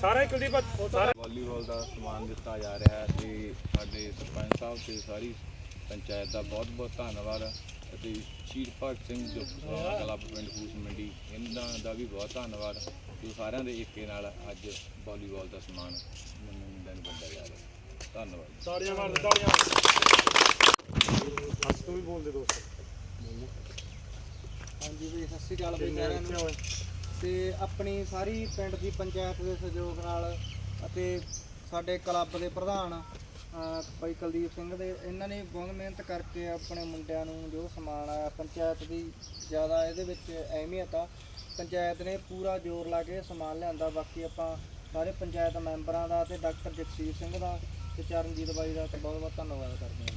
ਸਾਰਾ ਕੁਲਦੀਪ ਸਾਰਾ ਵਾਲੀਬਾਲ ਦਾ ਸਮਾਨ ਦਿੱਤਾ ਜਾ ਰਿਹਾ ਹੈ ਤੇ ਸਾਡੇ ਸਰਪੰਚ ਸਾਹਿਬ ਤੇ ਸਾਰੀ ਪੰਚਾਇਤ ਦਾ ਬਹੁਤ ਬਹੁਤ ਧੰਨਵਾਦ ਅਤੇ ਸ਼ਹੀਦ ਭਗਤ ਸਿੰਘ ਜੋ ਕਲੱਬ ਪਿੰਡ ਫੂਸ ਮੰਡੀ ਇਹਨਾਂ ਦਾ ਵੀ ਬਹੁਤ ਧੰਨਵਾਦ ਜੋ ਸਾਰਿਆਂ ਦੇ ਏਕੇ ਨਾਲ ਅੱਜ ਵਾਲੀਬਾਲ ਦਾ ਸਮਾਨ ਮੈਨੂੰ ਮੁੰਡਿਆਂ ਨੂੰ ਵੰਡਿਆ ਜਾ ਰਿਹਾ ਧੰਨਵਾਦ। ਤਾੜੀਆਂ ਮਾਰ ਦੇ ਤਾੜੀਆਂ ਹੱਸ ਤੂੰ ਵੀ ਬੋਲ ਦੇ ਦੋਸਤ। ਹਾਂਜੀ ਵੀ ਸਤਿ ਸ਼੍ਰੀ ਅਕਾਲ ਬਈ ਸਾਰਿਆਂ ਨੂੰ। ਤੇ ਆਪਣੀ ਸਾਰੀ ਪਿੰਡ ਦੀ ਪੰਚਾਇਤ ਦੇ ਸਹਿਯੋਗ ਨਾਲ ਅਤੇ ਸਾਡੇ ਕਲੱਬ ਦੇ ਪ੍ਰਧਾਨ ਭਾਈ ਕੁਲਦੀਪ ਸਿੰਘ ਦੇ, ਇਹਨਾਂ ਨੇ ਬਹੁਤ ਮਿਹਨਤ ਕਰਕੇ ਆਪਣੇ ਮੁੰਡਿਆਂ ਨੂੰ ਜੋ ਸਮਾਨ ਆ, ਪੰਚਾਇਤ ਦੀ ਜ਼ਿਆਦਾ ਇਹਦੇ ਵਿੱਚ ਅਹਿਮੀਅਤ ਆ, ਪੰਚਾਇਤ ਨੇ ਪੂਰਾ ਜ਼ੋਰ ਲਾ ਕੇ ਸਮਾਨ ਲਿਆਂਦਾ। ਬਾਕੀ ਆਪਾਂ ਸਾਰੇ ਪੰਚਾਇਤ ਮੈਂਬਰਾਂ ਦਾ ਤੇ ਡਾਕਟਰ ਜਗਸੀਰ ਸਿੰਘ ਦਾ ਤੇ ਚਰਨਜੀਤ ਬਾਈ ਦਾ ਬਹੁਤ ਬਹੁਤ ਧੰਨਵਾਦ ਕਰਦੇ ਹਾਂ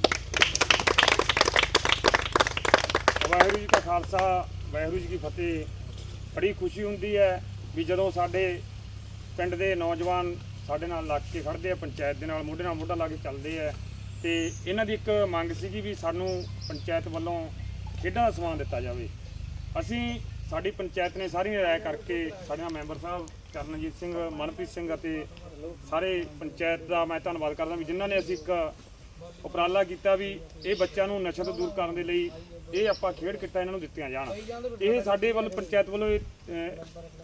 ਵਾਹਿਗੁਰੂ ਜੀ ਕਾ ਖਾਲਸਾ, ਵਾਹਿਗੁਰੂ ਜੀ ਕੀ ਫਤਿਹ। ਬੜੀ ਖੁਸ਼ੀ ਹੁੰਦੀ ਹੈ ਵੀ ਜਦੋਂ ਸਾਡੇ ਪਿੰਡ ਦੇ ਨੌਜਵਾਨ ਸਾਡੇ ਨਾਲ ਲੱਗ ਕੇ ਖੜਦੇ ਆ, ਪੰਚਾਇਤ ਦੇ ਨਾਲ ਮੋਢੇ ਨਾਲ ਮੋਢਾ ਲਾ ਕੇ ਚੱਲਦੇ ਆ ਤੇ ਇਹਨਾਂ ਦੀ ਇੱਕ ਮੰਗ ਸੀਗੀ ਵੀ ਸਾਨੂੰ ਪੰਚਾਇਤ ਵੱਲੋਂ ਖੇਡਾਂ ਦਾ ਸਮਾਨ ਦਿੱਤਾ ਜਾਵੇ। ਅਸੀਂ ਸਾਡੀ ਪੰਚਾਇਤ ਨੇ ਸਾਰੀਆਂ ਰਾਏ ਕਰਕੇ ਸਾਡੇ ਨਾਲ ਮੈਂਬਰ ਸਾਹਿਬ ਚਰਨਜੀਤ ਸਿੰਘ, ਮਨਪ੍ਰੀਤ ਸਿੰਘ ਅਤੇ ਸਾਰੇ ਪੰਚਾਇਤ ਦਾ ਮੈਂ ਧੰਨਵਾਦ ਕਰਦਾ ਵੀ ਜਿਨ੍ਹਾਂ ਨੇ ਅਸੀਂ ਇੱਕ ਉਪਰਾਲਾ ਕੀਤਾ ਵੀ ਇਹ ਬੱਚਿਆਂ ਨੂੰ ਨਸ਼ੇ ਤੋਂ ਦੂਰ ਕਰਨ ਦੇ ਲਈ ਇਹ ਆਪਾਂ ਖੇਡ ਕਿੱਟਾਂ ਇਹਨਾਂ ਨੂੰ ਦਿੱਤੀਆਂ ਜਾਣ। ਇਹ ਸਾਡੇ ਵੱਲ ਪੰਚਾਇਤ ਵੱਲੋਂ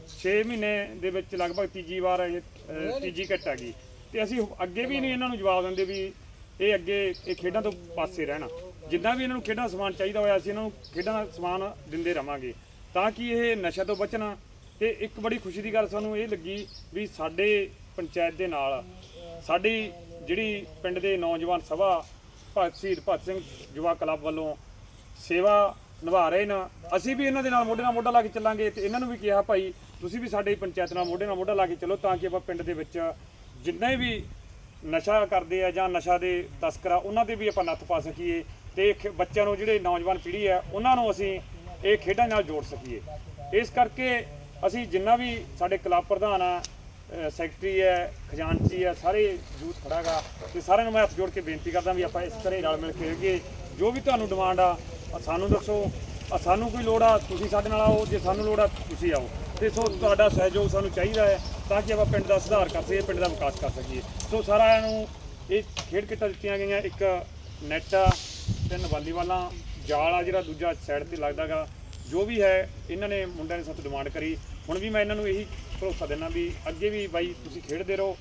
6 ਮਹੀਨੇ ਦੇ ਵਿੱਚ ਲਗਭਗ ਤੀਜੀ ਵਾਰ ਇਹ ਅਹ, ਤੀਜੀ ਕਿੱਟ ਹੈਗੀ। ਤੇ ਅਸੀਂ ਅੱਗੇ ਵੀ ਨਹੀਂ ਇਹਨਾਂ ਨੂੰ ਜਵਾਬ ਦਿੰਦੇ ਵੀ ਇਹ ਅੱਗੇ ਇਹ ਖੇਡਾਂ ਤੋਂ ਪਾਸੇ ਰਹਿਣਾ। ਜਿੱਦਾਂ ਵੀ ਇਹਨਾਂ ਨੂੰ ਖੇਡਾਂ ਦਾ ਸਮਾਨ ਚਾਹੀਦਾ ਹੋਇਆ ਅਸੀਂ ਇਹਨਾਂ ਨੂੰ ਖੇਡਾਂ ਦਾ ਸਮਾਨ ਦਿੰਦੇ ਰਵਾਂਗੇ। ਤਾਂ ਕਿ ਇਹ ਨਸ਼ਾ ਤੋਂ ਬਚਣ। ਤੇ ਇੱਕ ਬੜੀ ਖੁਸ਼ੀ ਦੀ ਗੱਲ ਸਾਨੂੰ ਇਹ ਲੱਗੀ ਵੀ ਸਾਡੇ ਪੰਚਾਇਤ ਦੇ ਨਾਲ ਸਾਡੀ ਜਿਹੜੀ ਪਿੰਡ ਦੇ ਨੌਜਵਾਨ ਸਭਾ ਭਗਤ ਸ਼ਹੀਦ ਭਗਤ ਸਿੰਘ ਯੁਵਾ ਕਲੱਬ ਵੱਲੋਂ ਸੇਵਾ ਨਿਭਾ ਰਹੇ ਨੇ। ਅਸੀਂ ਵੀ ਇਹਨਾਂ ਦੇ ਨਾਲ ਮੋਢੇ ਨਾਲ ਮੋਢਾ ਲਾ ਕੇ ਚੱਲਾਂਗੇ ਤੇ ਇਹਨਾਂ ਨੂੰ ਵੀ ਕਿਹਾ, ਭਾਈ, ਤੁਸੀਂ ਵੀ ਸਾਡੇ ਪੰਚਾਇਤ ਨਾਲ ਮੋਢੇ ਨਾਲ ਮੋਢਾ ਲਾ ਕੇ ਚੱਲੋ ਤਾਂ ਕਿ ਆਪਾਂ ਪਿੰਡ ਦੇ ਵਿੱਚ ਜਿੰਨੇ ਵੀ ਨਸ਼ਾ ਕਰਦੇ ਆ ਜਾਂ ਨਸ਼ਾ ਦੇ ਤਸਕਰਾ ਉਹਨਾਂ ਤੇ ਵੀ ਆਪਾਂ ਨੱਥ ਪਾ ਸਕੀਏ ਤੇ ਖ- ਬੱਚਿਆਂ ਨੂੰ ਜਿਹੜੇ ਨੌਜਵਾਨ ਪੀੜ੍ਹੀ ਆ, ਉਹਨਾਂ ਨੂੰ ਅਸੀਂ ਇਹ ਖੇਡਾਂ ਨਾਲ ਜੋੜ ਸਕੀਏ। ਇਸ ਕਰਕੇ ਅਸੀਂ ਜਿੰਨਾ ਵੀ ਸਾਡੇ ਕਲੱਬ ਪ੍ਰਧਾਨ ਆ ਸੈਕਟਰੀ ਹੈ ਖਜ਼ਾਨਚੀ ਹੈ ਸਾਰੇ ਯੂਥ ਖੜਾਗਾ ਤੇ ਸਾਰਿਆਂ ਨੂੰ ਮੈਂ ਹੱਥ ਜੋੜ ਕੇ ਬੇਨਤੀ ਕਰਦਾ ਵੀ ਆਪਾਂ ਇਸ ਤਰ੍ਹਾਂ ਹੀ ਰਲ ਮਿਲ ਕੇ ਜੋ ਵੀ ਤੁਹਾਨੂੰ ਡਿਮਾਂਡ ਆ ਸਾਨੂੰ ਦੱਸੋ ਸਾਨੂੰ ਕੋਈ ਲੋੜ ਆ, ਤੁਸੀਂ ਸਾਡੇ ਨਾਲ ਆਓ, ਜੇ ਸਾਨੂੰ ਲੋੜ ਆ, ਤੁਸੀਂ ਆਓ। ਤੇ ਸੋ ਤੁਹਾਡਾ ਸਹਿਯੋਗ ਸਾਨੂੰ ਚਾਹੀਦਾ ਹੈ, ਤਾਂ ਕਿ ਆਪਾਂ ਪਿੰਡ ਦਾ ਸੁਧਾਰ ਕਰ ਸਕੀਏ, ਪਿੰਡ ਦਾ ਵਿਕਾਸ ਕਰ ਸਕੀਏ। ਸੋ ਸਾਰਿਆਂ ਨੂੰ ਇਹ ਖੇਡ ਕਿੱਟਾਂ ਦਿੱਤੀਆਂ ਗਈਆਂ, ਇੱਕ ਨੈਟ ਆ, ਤਿੰਨ ਵਾਲੀਵਾਲਾਂ ਜਾਲ ਆ ਜਿਹੜਾ ਦੂਜਾ ਸਾਈਡ ਤੇ ਲੱਗਦਾਗਾ ਜੋ ਵੀ ਹੈ, ਇਹਨਾਂ ਨੇ ਮੁੰਡਿਆਂ ਨੇ ਸਾਥੋਂ ਡਿਮਾਂਡ ਕਰੀ। ਹੁਣ ਵੀ ਮੈਂ ਇਹਨਾਂ ਨੂੰ ਇਹੀ ਭਰੋਸਾ ਦਿੰਦਾ ਵੀ ਅੱਗੇ ਵੀ ਬਾਈ, ਤੁਸੀਂ ਖੇਡਦੇ ਰਹੋ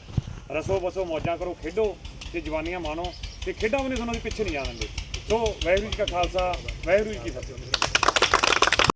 ਰਸੋ ਬਸੋ ਮੌਜਾਂ ਕਰੋ, ਖੇਡੋ ਤੇ ਜਵਾਨੀਆਂ ਮਾਣੋ। ਤੇ ਖੇਡਾਂ ਵੀ ਨਹੀਂ ਤੁਹਾਨੂੰ ਪਿੱਛੇ ਨਹੀਂ ਜਾਣ ਦਿੰਦੇ। ਸੋ ਵਾਹਿਗੁਰੂ ਜੀ ਕਾ ਖਾਲਸਾ ਵਾਹਿਗੁਰੂ ਜੀ ਕੀ ਫਤਿਹ।